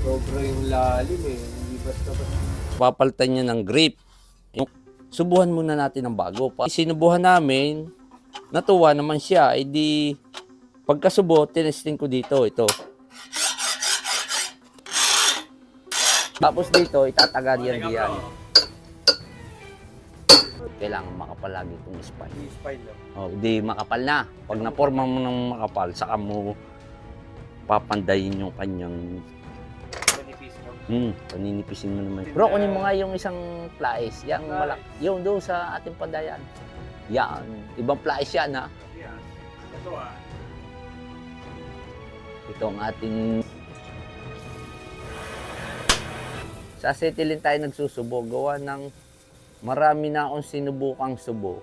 Sobra yung lalim eh. Hindi basta basta. papalitan niya ng grip. Subuhan muna natin ng bago. Pa- Sinubuhan namin, natuwa naman siya. Di, pagkasubo, tinesting ko dito, ito. Tapos dito, itatagal yan diyan. Kailangan makapal lagi itong spine. Hindi spine lang. Oh, di makapal na. Pag naporma mo ng makapal, saka mo papandayin yung kanyang Manipis mo. Hmm, paninipisin mo naman. Bro, kunin mo nga yung isang plies. Yang malak. Yung doon sa ating pandayan. Yan. Ibang plies yan, ha? Yan. Ito ah. Ito ang ating... Sa setilin tayo nagsusubo. Gawa ng marami na akong sinubukang subo.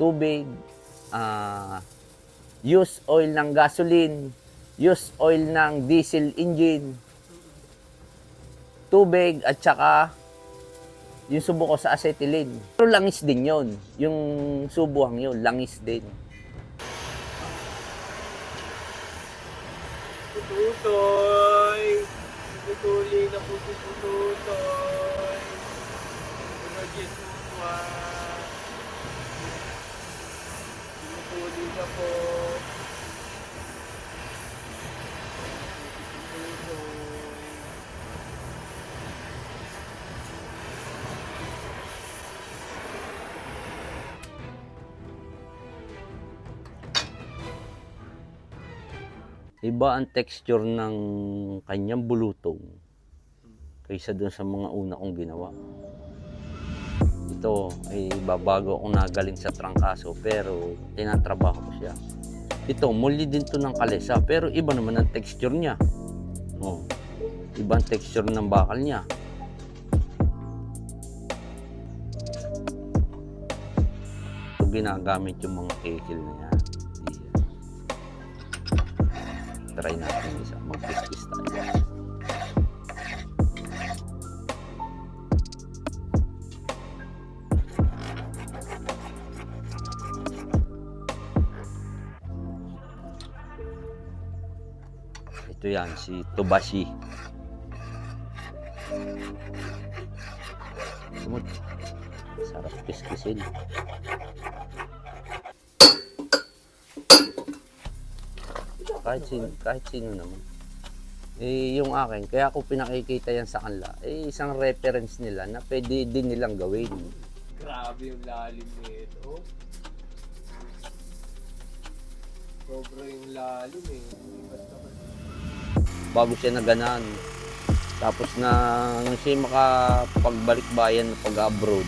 Tubig, ah, use oil ng gasoline, use oil ng diesel engine, tubig at saka yung subo ko sa acetylene. Pero langis din yon Yung subuhang yun, langis din. Pututoy! Putuli na po si Pututoy! Nag-yesuwa! Putuli na po! Iba ang texture ng kanyang bulutong kaysa dun sa mga una kong ginawa. Ito ay babago akong nagaling sa trangkaso pero tinatrabaho ko siya. Ito, muli din to ng kalesa pero iba naman ang texture niya. Oh, ibang texture ng bakal niya. Ito ginagamit yung mga kikil na yan. Try natin isa. Mag-kiss tayo. Ito yan, si Tobashi. Sumot. Sarap kiskisin. kahit sino, kahit sino naman. Eh, yung akin, kaya ako pinakikita yan sa kanila, eh, isang reference nila na pwede din nilang gawin. Grabe yung lalim nito. Sobra yung lalim eh. Basta. Bago siya naganan. Tapos na nung siya makapagbalik bayan na pag-abroad,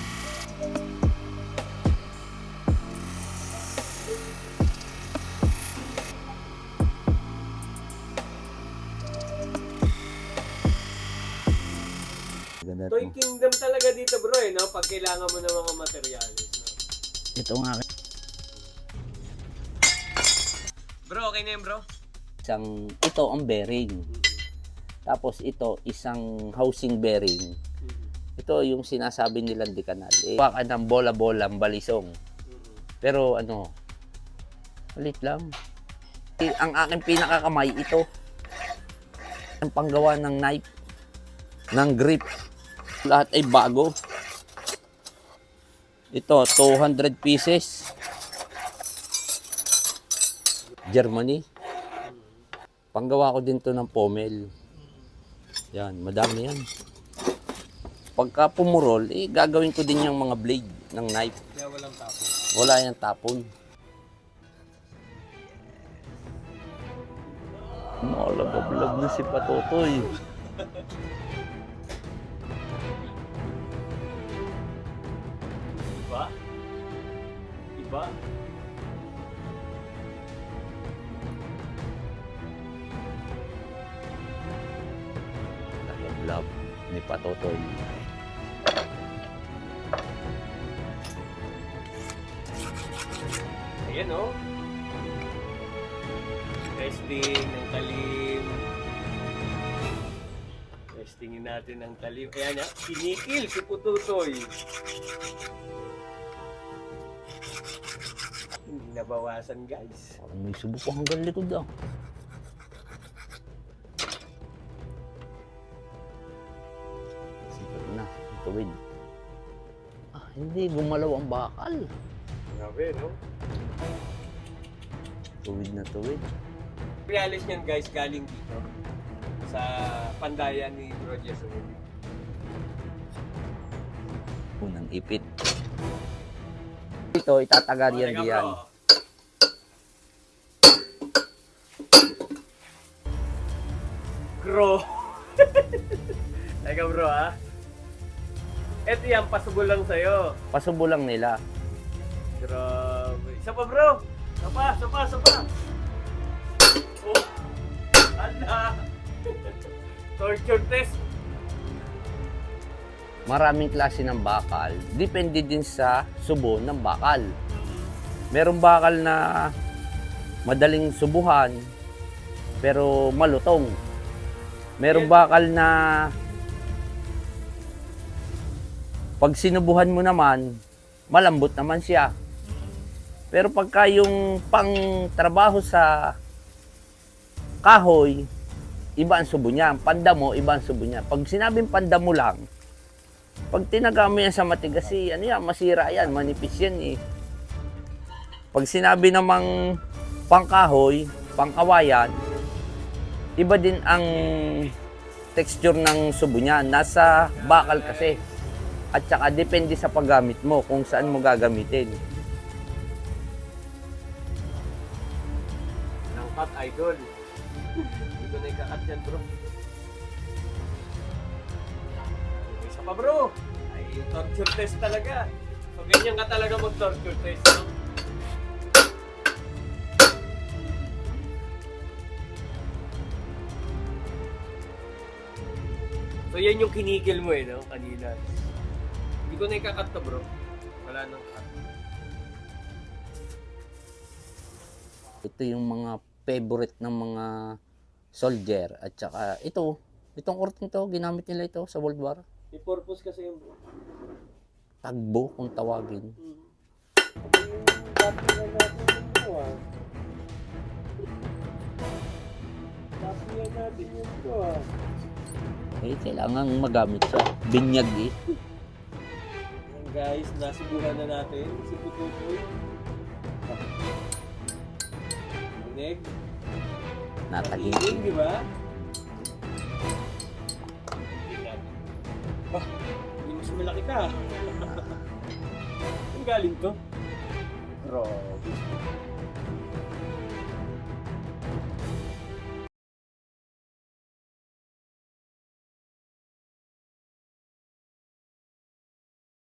Ganda Toy to. Kingdom talaga dito bro eh, no? Pag kailangan mo ng mga materyales. No? Ito nga Bro, okay na yun bro? Isang ito ang bearing. Tapos ito isang housing bearing. Ito yung sinasabi nilang di kanal. Eh, baka ng bola-bola, ang balisong. Pero ano, malit lang. Eh, ang aking pinakakamay, ito. Ang panggawa ng knife, ng grip. Lahat ay bago. Ito, 200 pieces. Germany. Panggawa ko din to ng pomel. Yan, madami yan. Pagka pumurol, eh, gagawin ko din yung mga blade ng knife. Kaya walang tapo. Wala yung tapon. Malagablag na si Patotoy. Iba? Iba? Lagablab ni Patotoy. Ayan oh. Testing ng talim. Testingin natin ang talim. Ayan na, kinikil si Pututoy. nabawasan guys. Parang may subo pa hanggang likod ah. Tuwid. Ah, hindi. Gumalaw ang bakal. Grabe, no? Tuwid na tuwid. Realis niyan guys, galing dito. Sa pandayan ni Bro Jason. Unang ipit. Ito, itatagar Oh, yan teka, diyan. bro. Bro. Teka bro ha. Ito yan, pasubol lang sa'yo. Pasubo lang nila. Grabe. Isa pa bro. Isa pa, isa pa, isa pa. Oh. Ala. Torture test. Maraming klase ng bakal. Depende din sa subo ng bakal. Merong bakal na madaling subuhan pero malutong. Merong bakal na pag sinubuhan mo naman, malambot naman siya. Pero pagka yung pang trabaho sa kahoy, iba ang subo niya. Pandamo, iba ang subo niya. Pag sinabing pandamo lang, pag tinaga mo yan sa matigas, eh, ano yan, masira yan, manipis yan eh. Pag sinabi namang pangkahoy, pangkawayan, iba din ang texture ng subo niya. Nasa bakal kasi. At saka depende sa paggamit mo kung saan mo gagamitin. Ng cut idol. Ko na ikakat yan bro. Isa pa bro. Ay, torture test talaga. So, ganyan ka talaga mag-torture test. So, yan yung kinikil mo eh, no? Kanina. Hindi ko na ikakat to bro. Wala nang cut. Ito yung mga favorite ng mga soldier. At saka ito, itong korting to, ginamit nila ito sa World War. May purpose kasi yung bro. Tagbo kung tawagin. Eh, kailangan magamit siya. Binyag eh. Guys, nasubukan na natin si Pututoy. Leg. Natagin. Tigil, di ba? Bah, hindi mas malaki ka. Ang galing to. Grabe.